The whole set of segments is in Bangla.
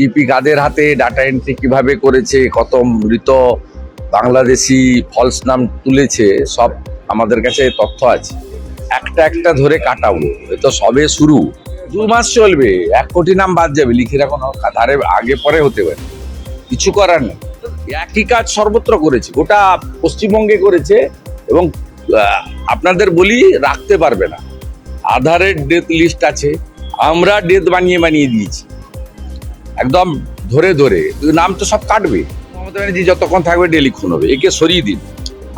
টিপি কাদের হাতে ডাটা এন্ট্রি কীভাবে করেছে, কত মৃত বাংলাদেশি ফলস নাম তুলেছে, সব আমাদের কাছে তথ্য আছে। একটা একটা ধরে কাটাবো, এ তো সবে শুরু। দু মাস চলবে, এক কোটি নাম বাদ যাবে, লিখে রাখুন ধারে আগে পরে হতে পারে। কিছু করার নেই। একই কাজ সর্বত্র করেছে, গোটা পশ্চিমবঙ্গে করেছে, এবং আপনাদের বলি রাখতে পারবে না। আধারের ডেথ লিস্ট আছে, আমরা ডেথ বানিয়ে বানিয়ে দিয়েছি। একদম ধরে ধরে নাম তো সব কাটবে। মমতা ব্যানার্জি যতক্ষণ থাকবে ডেলি খুন হবে একে সরিয়ে দিন।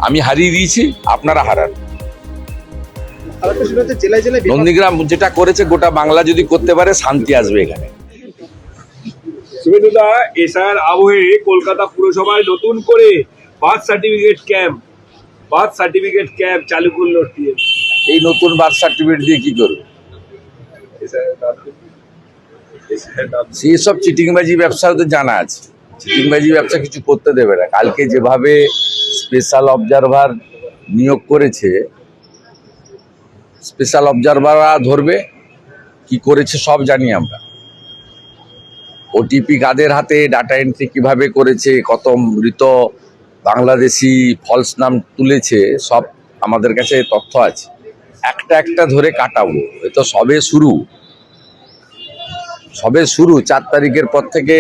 আমি হারিয়ে দিয়েছি আপনারা হারান। নন্দীগ্রাম যেটা করেছে গোটা বাংলা যদি করতে পারে শান্তি আসবে এখানে। শুভেন্দুদা এসআর আবহে কলকাতা পুরসভায় নতুন করে birth certificate camp. Birth certificate camp চালু করল এই নতুন বার্থ সার্টিফিকেট দিয়ে কি করবে? সেই সব চিটিংবাজি ব্যবসা ওদের জানা আছে। চিটিংবাজি ব্যবসা কিছু করতে দেবে না। কালকে যেভাবে স্পেশাল অবজারভার নিয়োগ করেছে স্পেশাল অবজারভাররা ধরবে, কি করেছে সব জানি আমরা। ওটিপি কাদের হাতে ডাটা এন্ট্রি কীভাবে করেছে, কত মৃত বাংলাদেশি ফলস নাম তুলেছে, সব আমাদের কাছে তথ্য আছে। একটা একটা ধরে কাটাবো। এ তো সবে শুরু। সবে শুরু চার তারিখের পর থেকে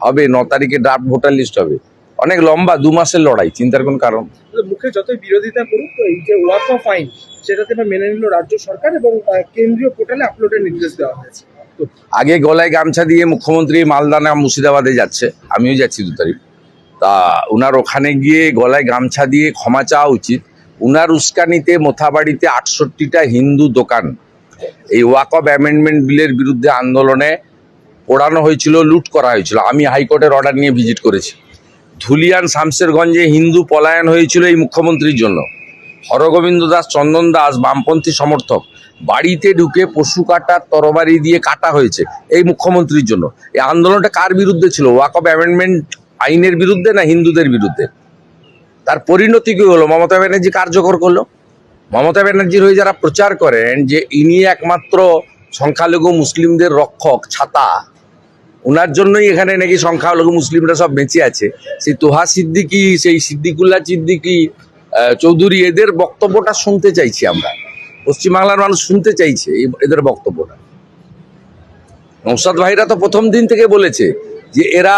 হবে ন তারিখে ড্রাফট ভোটার লিস্ট হবে। অনেক লম্বা দু মাসের লড়াই চিন্তার কোন কারণ মুখে যতই বিরোধিতা করুক এই যে ফাইন সেটাতে মেনে নিল রাজ্য সরকার এবং কেন্দ্রীয় পোর্টালে আপলোডের নির্দেশ দেওয়া হয়েছে। আগে গলায় গামছা দিয়ে মুখ্যমন্ত্রী মালদানা মুর্শিদাবাদে যাচ্ছে আমিও যাচ্ছি দু তারিখ। তা উনার ওখানে গিয়ে গলায় গামছা দিয়ে ক্ষমা চাওয়া উচিত। উনার উস্কানিতে মোথাবাড়িতে আটষট্টিটা হিন্দু দোকান এই ওয়াক অফ অ্যামেন্ডমেন্ট বিলের বিরুদ্ধে আন্দোলনে পোড়ানো হয়েছিল, লুট করা হয়েছিল। আমি হাইকোর্টের অর্ডার নিয়ে ভিজিট করেছি। ধুলিয়ান শামশেরগঞ্জে হিন্দু পলায়ন হয়েছিল এই মুখ্যমন্ত্রীর জন্য। হরগোবিন্দ দাস, চন্দন দাস, বামপন্থী সমর্থক, বাড়িতে ঢুকে পশু কাটার তরবারি দিয়ে কাটা হয়েছে এই মুখ্যমন্ত্রীর জন্য। এই আন্দোলনটা কার বিরুদ্ধে ছিল? ওয়াক অফ অ্যামেন্ডমেন্ট আইনের বিরুদ্ধে না হিন্দুদের বিরুদ্ধে? তার পরিণতি কি হলো? মমতা ব্যানার্জি কার্যকর করল? মমতা ব্যানার্জির হয়ে যারা প্রচার করেন, যে ইনি একমাত্র সংখ্যালঘু মুসলিমদের রক্ষক, ছাতা ওনার জন্যই এখানে নাকি সংখ্যালঘু মুসলিমরা সব বেঁচে আছে। সেই তোহা সিদ্দিকি, সেই সিদ্দিকুল্লাহ সিদ্দিকি চৌধুরী, এদের বক্তব্যটা শুনতে চাইছি আমরা। পশ্চিমবাংলার মানুষ শুনতে চাইছে এদের বক্তব্যটা। নৌসাদ ভাইরা তো প্রথম দিন থেকে বলেছে যে এরা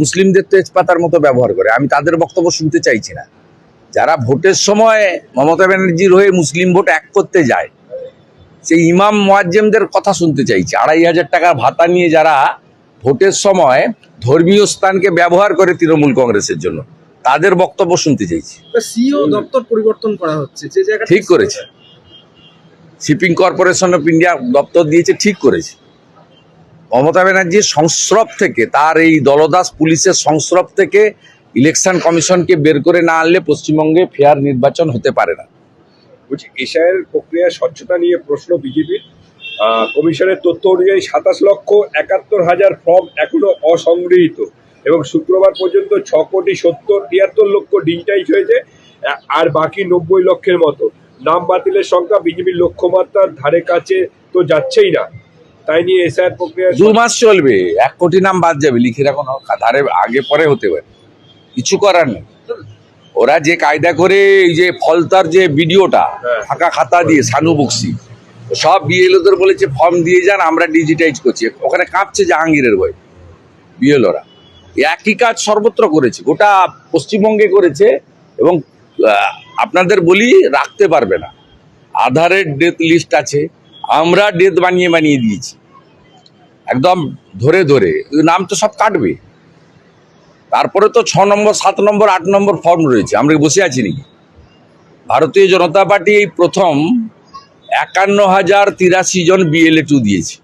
মুসলিমদের তেজপাতার মতো ব্যবহার করে। আমি তাদের বক্তব্য শুনতে চাইছি না। যারা ভোটের সময় মমতা ব্যানার্জির হয়ে মুসলিম ভোট এক করতে যায় সেই ইমাম মোয়াজ্জেমদের কথা শুনতে চাইছি। আড়াই হাজার টাকার ভাতা নিয়ে যারা ভোটের সময় ধর্মীয় স্থানকে ব্যবহার করে তৃণমূল কংগ্রেসের জন্য তাদের বক্তব্য শুনতে চাইছি। সিও দপ্তর পরিবর্তন করা হচ্ছে যে ঠিক করেছে। শিপিং কর্পোরেশন অফ ইন্ডিয়া দপ্তর দিয়েছে ঠিক করেছে। মমতা ব্যানার্জির সংস্রব থেকে তার এই দলদাস পুলিশের সংস্রব থেকে ইলেকশন কমিশনকে বের করে না আনলে পশ্চিমবঙ্গে ফেয়ার নির্বাচন হতে পারে না। বলছি এসআইয়ের প্রক্রিয়া স্বচ্ছতা নিয়ে প্রশ্ন বিজেপির। কমিশনের তথ্য অনুযায়ী সাতাশ লক্ষ একাত্তর হাজার ফর্ম এখনও অসংগৃহীত এবং শুক্রবার পর্যন্ত ছ কোটি সত্তর তিয়াত্তর লক্ষ ডিজিটাইজ হয়েছে আর বাকি নব্বই লক্ষের মতো। নাম বাতিলের সংখ্যা বিজেপির লক্ষ্যমাত্রার ধারে কাছে তো যাচ্ছেই না। তাই নিয়ে এসআইয়ের প্রক্রিয়া দু মাস চলবে এক কোটি নাম বাদ যাবে লিখে রাখুন ধারে আগে পরে হতে পারে। কিছু করার নেই। ওরা যে কায়দা করে এই যে ফলতার যে ভিডিওটা হ্যাঁ। ফাঁকা খাতা দিয়ে সানু বক্সি সব বিএলওদের বলেছে ফর্ম দিয়ে যান আমরা ডিজিটাইজ করছি। ওখানে কাঁপছে জাহাঙ্গীরের বই বিএলওরা। একই কাজ সর্বত্র করেছে গোটা পশ্চিমবঙ্গে করেছে এবং আপনাদের বলি রাখতে পারবে না। আধারের ডেথ লিস্ট আছে আমরা ডেথ বানিয়ে বানিয়ে দিয়েছি। একদম ধরে ধরে নাম তো সব কাটবে। তারপরে তো ছ নম্বর, সাত নম্বর, আট নম্বর ফর্ম রয়েছে। আমরা বসে আছি নাকি? ভারতীয় জনতা পার্টি এই প্রথম একান্ন হাজার তিরাশি জন বিএলএ টু দিয়েছে।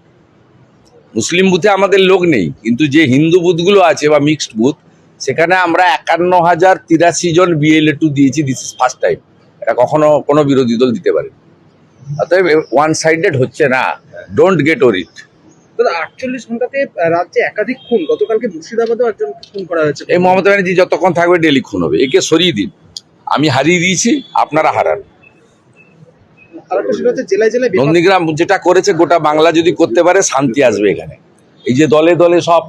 মুসলিম বুথে আমাদের লোক নেই, কিন্তু যে হিন্দু বুথগুলো আছে বা মিক্সড বুথ, সেখানে আমরা একান্ন হাজার তিরাশি জন বিএলএ টু দিয়েছি দিস ইজ ফার্স্ট টাইম এটা কখনো কোনো বিরোধী দল দিতে পারে অতএব ওয়ান সাইডেড হচ্ছে না। ডোন্ট গেট ওরিট দাদা আটচল্লিশ ঘন্টাতে রাজ্যে একাধিক খুন। গতকালকে মুর্শিদাবাদেও একজন খুন করা হয়েছে। এই মমতা ব্যানার্জি যতক্ষণ থাকবে ডেলি খুন হবে। একে সরিয়ে দিন। আমি হারিয়ে দিয়েছি আপনারা হারান। নন্দীগ্রাম যেটা করেছে গোটা বাংলা যদি করতে পারে শান্তি আসবে এখানে। এই যে দলে দলে সব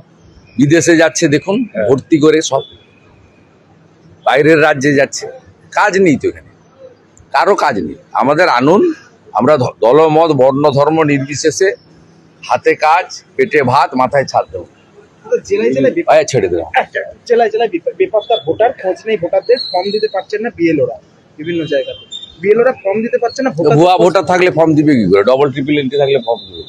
বিদেশে যাচ্ছে দেখুন হ্যাঁ। ভর্তি করে সব। বাইরের রাজ্যে যাচ্ছে। কাজ নেই তো এখানে। কারও কাজ নেই। আমাদের আনুন আমরা দলমত বর্ণ ধর্ম নির্বিশেষে হাতে কাজ পেটে ভাত মাথায় ছাদ দেবো। তো জেলায় জেলায় বিপ- ছেড়ে দেবো জেলায় জেলায় বিপ- ভোটার খোঁজ নেই ভোটারদের ফর্ম দিতে পারছেন না বিএলওরা বিভিন্ন জায়গাতে। বিএলওরা ফর্ম দিতে পারছে না ভুয়া ভোটার থাকলে ফর্ম দিবে কি করে? ডবল ট্রিপল এন্ট্রি থাকলে ফর্ম দিবে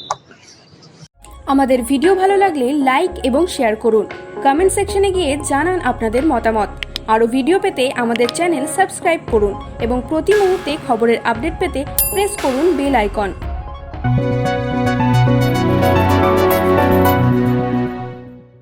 আমাদের ভিডিও ভালো লাগলে লাইক এবং শেয়ার করুন। কমেন্ট সেকশনে গিয়ে জানান আপনাদের মতামত। আরও ভিডিও পেতে আমাদের চ্যানেল সাবস্ক্রাইব করুন এবং প্রতি মুহূর্তে খবরের আপডেট পেতে প্রেস করুন বেল আইকন